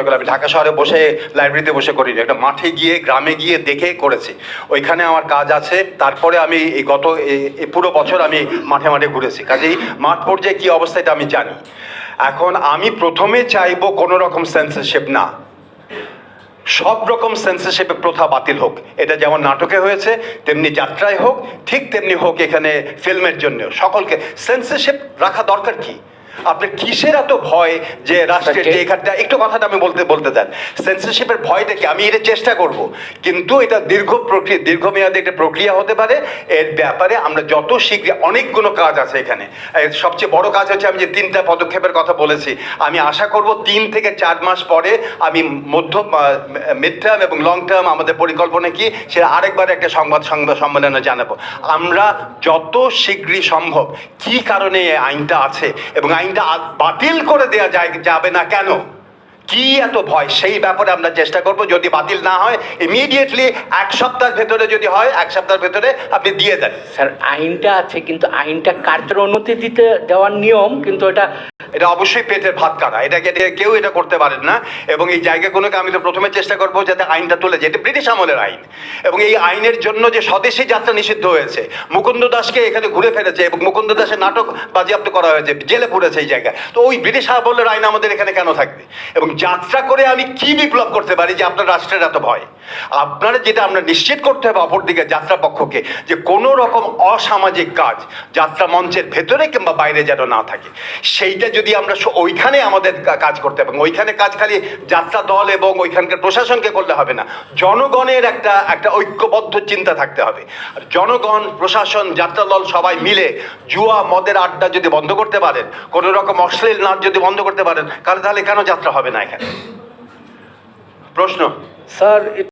এগুলো আমি ঢাকা শহরে বসে লাইব্রেরিতে বসে করিনি। একটা মাঠে গিয়ে, গ্রামে গিয়ে দেখে করেছি। ওইখানে আমার কাজ আছে। তারপরে আমি এই গত পুরো বছর আমি মাঠে মাঠে ঘুরেছি। কাজেই মাঠ পর্যায়ে কী অবস্থা এটা আমি জানি। এখন আমি প্রথমে চাইব কোনো রকম সেন্সরশিপ না। সব রকম সেন্সরশিপের প্রথা বাতিল হোক। এটা যেমন নাটকে হয়েছে, তেমনি যাত্রায় হোক, ঠিক তেমনি হোক এখানে ফিল্মের জন্য সকলকে সেন্সরশিপ রাখা দরকার কি? আপনার কিসের এত ভয় যে রাষ্ট্রের যে এখানটা একটু কথাটা আমি বলতে বলতে দেন সেন্সরশিপের ভয়টা কি আমি এটা চেষ্টা করব। কিন্তু এটা দীর্ঘ প্রক্রিয়া দীর্ঘমেয়াদী একটা প্রক্রিয়া হতে পারে। এর ব্যাপারে আমরা যত শীঘ্র অনেকগুলো কাজ আছে এখানে। সবচেয়ে বড় কাজ হচ্ছে আমি যে তিনটা পদক্ষেপের কথা বলেছি। আমি আশা করব তিন থেকে চার মাস পরে আমি মধ্য মিড টার্ম এবং লং টার্ম আমাদের পরিকল্পনা কি সেটা আরেকবার একটা সংবাদ সংবাদ সম্মেলনে জানাব। আমরা যত শীঘ্রই সম্ভব কি কারণে এই আইনটা আছে এবং আইনটা বাতিল করে দেওয়া যায় যাবে না কেন? কি এত ভয়? সেই ব্যাপারে আমরা চেষ্টা করব। যদি বাতিল না হয় ইমিডিয়েটলি এক সপ্তাহের ভেতরে যদি হয়, এক সপ্তাহের ভেতরে আপনি দিয়ে দেন। স্যার, আইনটা আছে, কিন্তু আইনটা কার্যের অনুমতি দিতে দেওয়ার নিয়ম, কিন্তু এটা এটা অবশ্যই পেটের ভাত কাটা এটা- কেউ এটা করতে পারেন না। এবং এই জায়গা জায়গাগুলোকে আমি তো প্রথমে চেষ্টা করব যাতে আইনটা তুলে এটা ব্রিটিশ আমলের আইন। এবং এই আইনের জন্য যে স্বদেশী যাত্রা নিষিদ্ধ হয়েছে, মুকুন্দ দাসকে এখানে ঘুরে ফেলেছে এবং মুকুন্দ দাসের নাটক বাজেয়াপ্ত করা হয়েছে, জেলে পুড়েছে এই জায়গা তো ওই ব্রিটিশ আমলের আইন আমাদের এখানে কেন থাকবে? এবং যাত্রা করে আমি কি বিপ্লব করতে পারি যে আপনার রাষ্ট্রের এত ভয়? আপনারা যেটা আমরা নিশ্চিত করতে হবে অপরদিকে যাত্রা পক্ষকে, যে কোনো রকম অসামাজিক কাজ, যাত্রা মঞ্চের ভেতরে কিংবা বাইরে যেন না থাকে, সেইটা যদি আমরা ওইখানে আমাদের কাজ করতে হবে ওইখানে কাজ খালি যাত্রা দল এবং ওইখানকার প্রশাসনকে করলে হবে না, জনগণের একটা একটা ঐক্যবদ্ধ চিন্তা থাকতে হবে। আর জনগণ, প্রশাসন, যাত্রা দল সবাই মিলে জুয়া, মদের আড্ডা যদি বন্ধ করতে পারেন, কোনো রকম অশ্লীল নাচ যদি বন্ধ করতে পারেন তাহলে তাহলে কেন যাত্রা হবে না এখানে? প্রশ্ন? স্যার